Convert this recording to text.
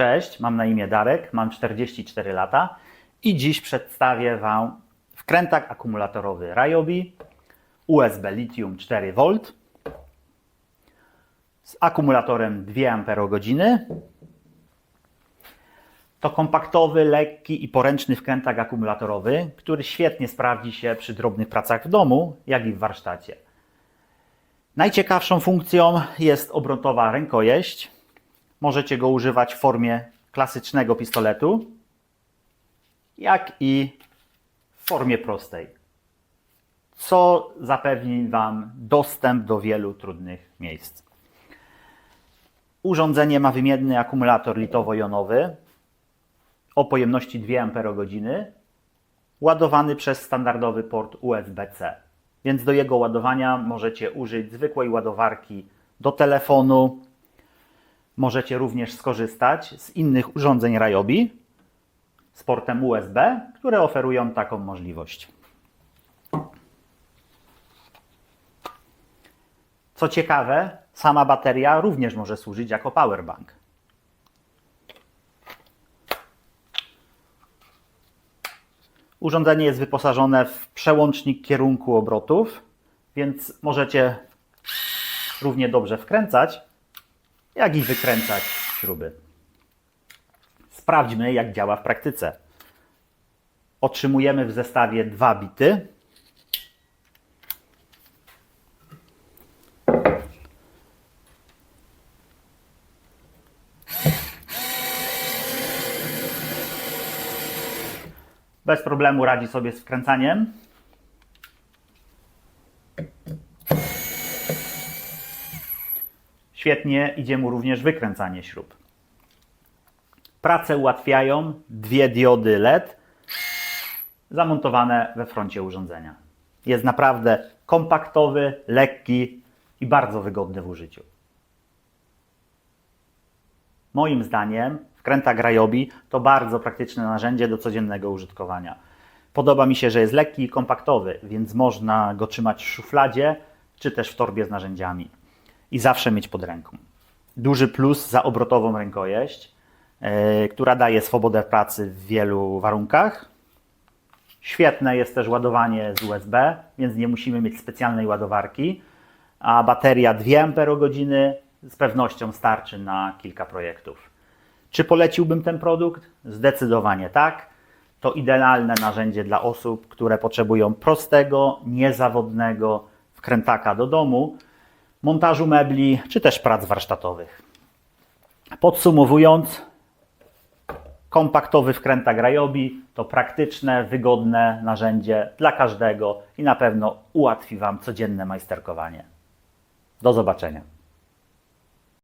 Cześć, mam na imię Darek, mam 44 lata i dziś przedstawię Wam wkrętak akumulatorowy Ryobi USB Lithium 4V z akumulatorem 2 Ah. To kompaktowy, lekki i poręczny wkrętak akumulatorowy, który świetnie sprawdzi się przy drobnych pracach w domu, jak i w warsztacie. Najciekawszą funkcją jest obrotowa rękojeść. Możecie go używać w formie klasycznego pistoletu, jak i w formie prostej, co zapewni Wam dostęp do wielu trudnych miejsc. Urządzenie ma wymienny akumulator litowo-jonowy o pojemności 2 Ah, ładowany przez standardowy port USB-C. Więc do jego ładowania możecie użyć zwykłej ładowarki do telefonu. Możecie również skorzystać z innych urządzeń Ryobi z portem USB, które oferują taką możliwość. Co ciekawe, sama bateria również może służyć jako powerbank. Urządzenie jest wyposażone w przełącznik kierunku obrotów, więc możecie równie dobrze wkręcać, jak i wykręcać śruby. Sprawdźmy, jak działa w praktyce. Otrzymujemy w zestawie dwa bity. Bez problemu radzi sobie z wkręcaniem. Świetnie idzie mu również wykręcanie śrub. Pracę ułatwiają dwie diody LED zamontowane we froncie urządzenia. Jest naprawdę kompaktowy, lekki i bardzo wygodny w użyciu. Moim zdaniem wkrętak Ryobi to bardzo praktyczne narzędzie do codziennego użytkowania. Podoba mi się, że jest lekki i kompaktowy, więc można go trzymać w szufladzie czy też w torbie z narzędziami i zawsze mieć pod ręką. Duży plus za obrotową rękojeść, yy, która daje swobodę pracy w wielu warunkach. Świetne jest też ładowanie z USB, więc nie musimy mieć specjalnej ładowarki, a bateria 2 Ah z pewnością starczy na kilka projektów. Czy poleciłbym ten produkt? Zdecydowanie tak. To idealne narzędzie dla osób, które potrzebują prostego, niezawodnego wkrętaka do domu, montażu mebli czy też prac warsztatowych. Podsumowując, kompaktowy wkrętak Ryobi to praktyczne, wygodne narzędzie dla każdego i na pewno ułatwi Wam codzienne majsterkowanie. Do zobaczenia.